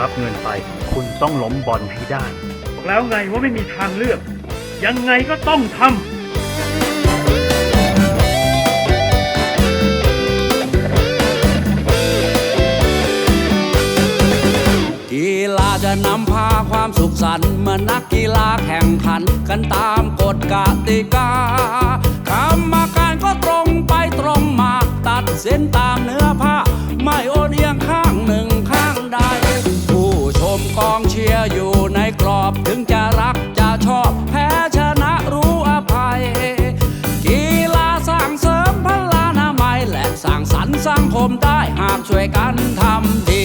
รับเงินไป คุณต้องล้มบอลให้ได้ บอกแล้วไงว่าไม่มีทางเลือก ยังไงก็ต้องทำกีฬาจะนำพาความสุขสันต์เมื่อนักกีฬาแข่งขัน กันตามกฎกติกากรรมการก็ตรงไปตรงมา ตัดสินตามเนื้อผ้า ไม่โอนเอี มได้หากช่วยกันทำดี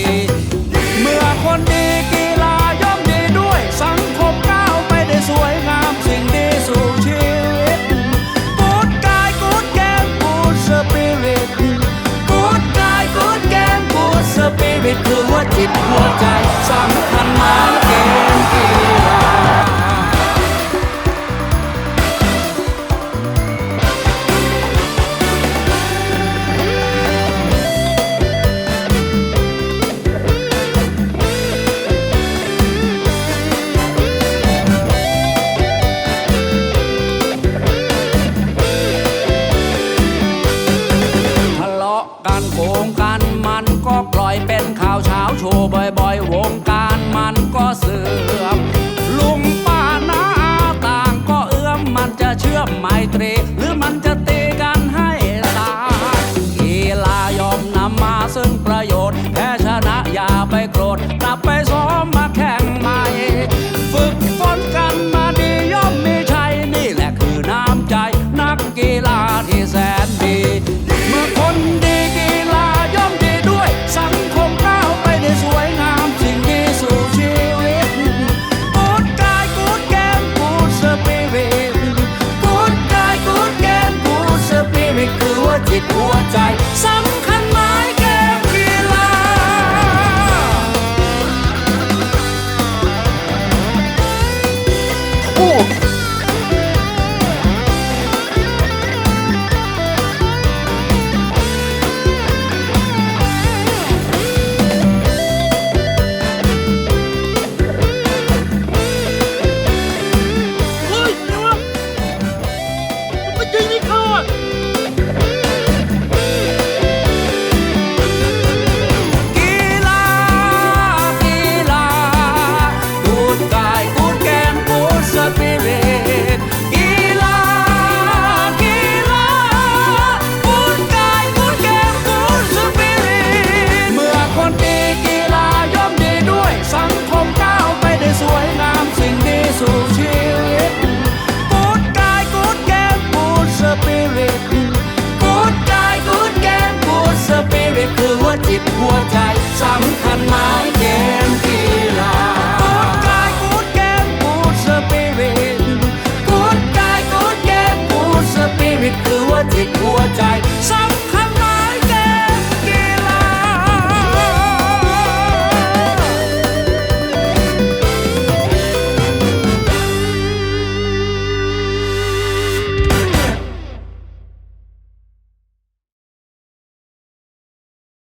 เมื่อคนดีกีฬาย่อมดีด้วยสังคมก้าวไปได้สวยงามสิ่งดีสู่ชีวิตกูดกายกูดแกมกูดสปิริตกูดกายกูดแกมกูดสปิริตคือหัวจิตหัวใจสำคั นข่าวเช้าโชว์บ่อยๆ วงการมันก็เสื่อมลุงป้าน้าอาต่างก็เอื้อมมันจะเชื่อมไมตรี หรือมันจะตีกันให้ตายกีฬายอมนำมาซึ่งประโยชน์ แพ้ชนะอย่าไปโกรธนับ คือหัวจิตหัวใจซ้ำ จิตหัวใจสำคัญ